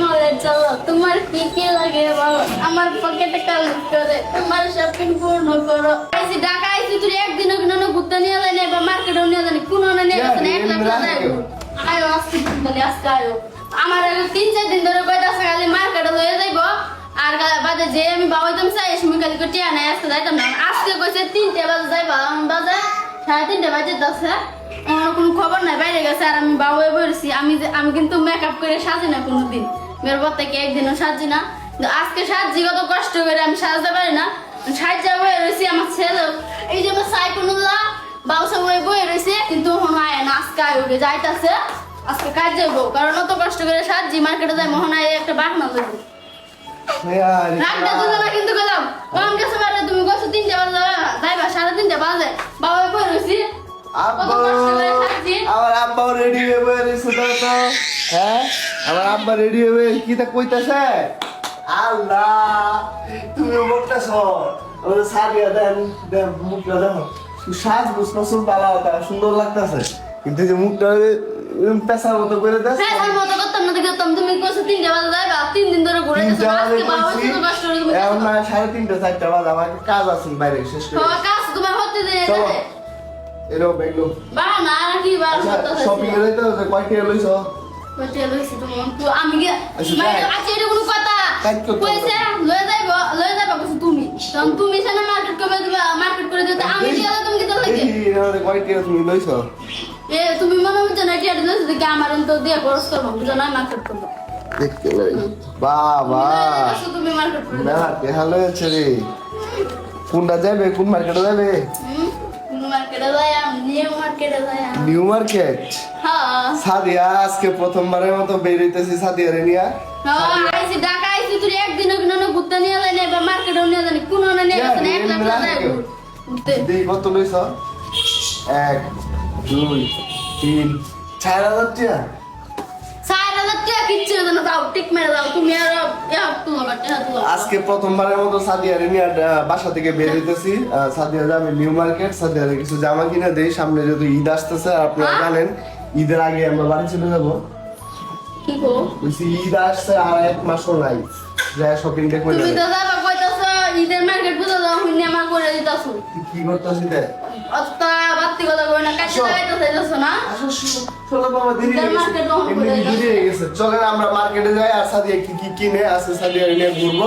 মলে চলো তোমার কি কি লাগে বলো আমার পকেটে কালেক্ট করে তোমার শপিং পূর্ণ করো আইসি ঢাকা আইসি তুই কিনো ঘুরতে নিয়ে এলে নেই বা নিয়ে কোনো এক লাখ টাকা আয়ো আয়ো আমার তিন চার দিন ধরে কয়টা খালি মার্কেটে লয়ে যাইবো আর বাজে যে আমি বাবাইতাম চাই এসে মুই খালি টিয়া নাই আজকে যাইতাম না আজকে কইছে তিনটে বাজে যাইবা বাজে সাড়ে তিনটে বাজে দশে আমার কোনো খবর নাই বাইরে গেছে আর আমি বাবাই বলেছি আমি আমি কিন্তু মেকআপ করে সাজি না কোনোদিন মেয়ের পর একদিনও সাজি না। আজকে সাজি কত কষ্ট করে আমি সাজতে পারি না। সাজা বয়ে রয়েছি আমার ছেলে। এই যে আমার সাইকুনুল্লাহ বাউসা বয়ে বয়ে রয়েছে কিন্তু এখন আয় না আজকে আয় উঠে যাইতাছে। আজকে কাজ যাব কারণ অত কষ্ট করে সাজি মার্কেটে যাই মোহন আয় একটা বাহনা দেবো। রাগটা না কিন্তু গেলাম কম গেছে তুমি গেছো তিনটে বাজে না যাইবা সাড়ে তিনটে বাজে। আমার আব্বাও রেডি হয়ে তো হ্যাঁ? আমার আব্বা রেডি হয়ে কি তা কইতাছে? আল্লাহ তুমি বলতেছ ওই সারিয়া দেন দেন মুখটা দেখো। সাজ বুঝতে শুন ভালো হতা সুন্দর লাগতেছে। কিন্তু যে মুখটা পেশার মতো করে দেশ মতো করতাম না দেখতাম তুমি গেছো তিনটে বাজে যাইবা তিন দিন ধরে ঘুরে গেছো আজকে বাবা এত কষ্ট করে তুমি এখন না সাড়ে তিনটা চারটা বাজে আমার কাজ আছে বাইরে শেষ করে কাজ তোমার হতে দে চলো এরকম এগুলো বাবা না কি বার শপিং এ যাইতে হবে কয়টা লইছ বটে লইছি তো আমি কি আচ্ছা, মানে। আজকে এটা কোনো কথা। তো, তো, তো। কইছে লয়ে যাইব লয়ে যাইবা কিছু তুমি। তখন তুমি সেনা মার্কেট করে দিবা মার্কেট করে দিতে। আমি কি আলাদা তুমি কি লাগে? দেখি এখানে কয়টা তুমি লইছ? এ তুমি মনে হচ্ছে না কি এটা দেখি আমার তো দিয়ে খরচ করব বুঝো না মার্কেট করব। দেখতে লই। বাবা তুমি মার্কেট করে হচ্ছে রে। কোনটা যাবে কোন মার্কেটে যাবে নিউ মার্কেটে যাই নিউ মার্কেট হ্যাঁ। সাদিয়া আজকে প্রথমবারের মতো বের হইতেছি সাদিয়া রে নিয়া। হ্যাঁ ঢাকা তুই একদিনও কিনো ঘুরতে নিয়ে এলে নেই বা মার্কেটে নিয়ে জানি কোনো না নিয়ে গেছে না এক লাখ টাকা ঘুরতে। দেই কত লইছ? এক দুই তিন চার হাজার টাকা। চার হাজার টাকা কিচ্ছু না দাও আজকে প্রথমবারের মতো সাদিয়া রে নিয়ে বাসা থেকে বের হইতেছি। সাদিয়া যাবে নিউ মার্কেট সাদিয়া রে কিছু জামা কিনে দেই। সামনে যদি ঈদ আসতেছে আর আপনারা হ্যাঁ? জানেন ঈদের আগে আমরা বাড়ি চলে যাব। ঈদ আসছে আর এক মাসও নাই। যা শপিং তুমি তো যাবা কইতাছো ঈদের মার্কেট বুঝা দাও হুইনি আমার করে দিতাছো কি করতেছি তে? অত্তা বাত্তি কথা কই না কাছে শোন। লাগাইতে না? আসো চলো বাবা দেরি ঈদের গেছে। market রকম এমনি করে দেরি হয়ে গেছে। চলেন আমরা মার্কেটে যাই আর সাদিয়া কি কি কিনে আছে সাদিয়া নিয়ে ঘুরবো।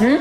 응?